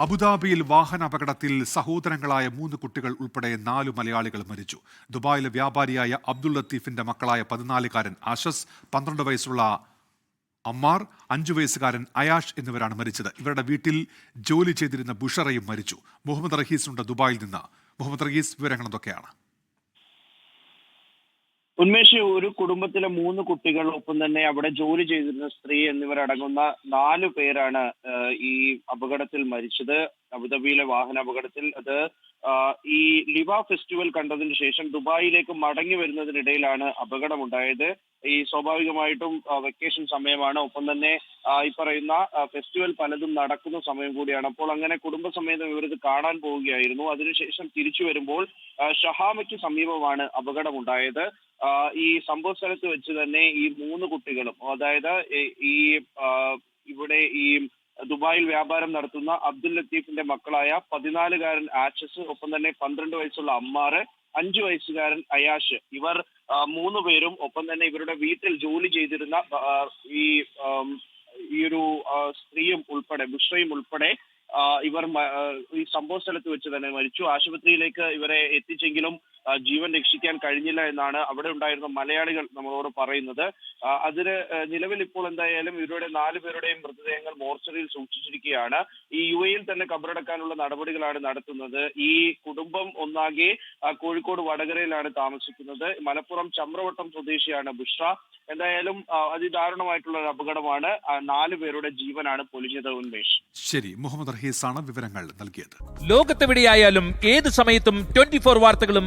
അബുദാബിയിൽ വാഹന അപകടത്തിൽ സഹോദരങ്ങളായ മൂന്ന് കുട്ടികൾ ഉൾപ്പെടെ നാല് മലയാളികൾ മരിച്ചു. ദുബായിലെ വ്യാപാരിയായ അബ്ദുൾ ലത്തീഫിന്റെ മക്കളായ പതിനാലുകാരൻ അഷസ് പന്ത്രണ്ട് വയസ്സുള്ള അമ്മാർ അഞ്ചു വയസ്സുകാരൻ അയാഷ് എന്നിവരാണ് മരിച്ചത്. ഇവരുടെ വീട്ടിൽ ജോലി ചെയ്തിരുന്ന ബുഷറയും മരിച്ചു. മുഹമ്മദ് റഹീസ് ഉണ്ട് ദുബായിൽ നിന്ന്. മുഹമ്മദ് റഹീസ് വിവരങ്ങൾ എന്തൊക്കെയാണ് ഉന്മേഷ് ഒരു കുടുംബത്തിലെ മൂന്ന് കുട്ടികൾ ഒപ്പം തന്നെ അവിടെ ജോലി ചെയ്തിരുന്ന സ്ത്രീ എന്നിവരടങ്ങുന്ന നാലു പേരാണ് ഈ അപകടത്തിൽ മരിച്ചത്. അബുദാബിയിലെ വാഹന അപകടത്തിൽ അത് ഈ ലിവ ഫെസ്റ്റിവൽ കണ്ടതിന് ശേഷം ദുബായിലേക്ക് മടങ്ങി വരുന്നതിനിടയിലാണ് അപകടമുണ്ടായത്. ഈ സ്വാഭാവികമായിട്ടും വെക്കേഷൻ സമയമാണ്. ഒപ്പം തന്നെ ഈ പറയുന്ന ഫെസ്റ്റിവൽ പലതും നടക്കുന്ന സമയം കൂടിയാണ്. അപ്പോൾ അങ്ങനെ കുടുംബസമേതം ഇവരിത് കാണാൻ പോവുകയായിരുന്നു. അതിനുശേഷം തിരിച്ചു വരുമ്പോൾ ഷഹാമയ്ക്ക് സമീപമാണ് അപകടമുണ്ടായത്. ഈ സംഭവ സ്ഥലത്ത് വെച്ച് തന്നെ ഈ മൂന്ന് കുട്ടികളും അതായത് ഈ ഇവിടെ ഈ ദുബായിൽ വ്യാപാരം നടത്തുന്ന അബ്ദുൽ ലത്തീഫിന്റെ മക്കളായ പതിനാലുകാരൻ ആച്ചസ് ഒപ്പം തന്നെ പന്ത്രണ്ട് വയസ്സുള്ള അമ്മാറ് അഞ്ചു വയസ്സുകാരൻ അയാഷ്. ഇവർ മൂന്ന് പേരും ഒപ്പം തന്നെ ഇവരുടെ വീട്ടിൽ ജോലി ചെയ്തിരുന്ന ഈ ഈ ഒരു സ്ത്രീയും ഉൾപ്പെടെ ബുഷ്രയും ഉൾപ്പെടെ ഇവർ ഈ സംഭവ സ്ഥലത്ത് വെച്ച് തന്നെ മരിച്ചു. ആശുപത്രിയിലേക്ക് ഇവരെ എത്തിച്ചെങ്കിലും ജീവൻ രക്ഷിക്കാൻ കഴിഞ്ഞില്ല എന്നാണ് അവിടെ ഉണ്ടായിരുന്ന മലയാളികൾ നമ്മളോട് പറയുന്നത്. അതിന് നിലവിൽ ഇപ്പോൾ എന്തായാലും ഇവരുടെ നാല് പേരുടെയും മൃതദേഹങ്ങൾ മോർച്ചറിയിൽ സൂക്ഷിച്ചിരിക്കുകയാണ്. ഈ യു എയിൽ തന്നെ കബറടക്കാനുള്ള നടപടികളാണ് നടത്തുന്നത്. ഈ കുടുംബം ഒന്നാകെ കോഴിക്കോട് വടകരയിലാണ് താമസിക്കുന്നത്. മലപ്പുറം ചമ്രവട്ടം സ്വദേശിയാണ് ബുഷ്ര എന്തായാലും അതിദാരുണമായിട്ടുള്ള ഒരു അപകടമാണ്. നാലു നാല് പേരുടെ ജീവനാണ് പൊലിഞ്ഞത് ഉന്മേഷ്. ശരി മുഹമ്മദ് റഹീസാണ് വിവരങ്ങൾ നൽകിയത്. ലോകത്തെവിടെയായാലും ഏത് സമയത്തും ട്വന്റി ഫോർ വാർത്തകളും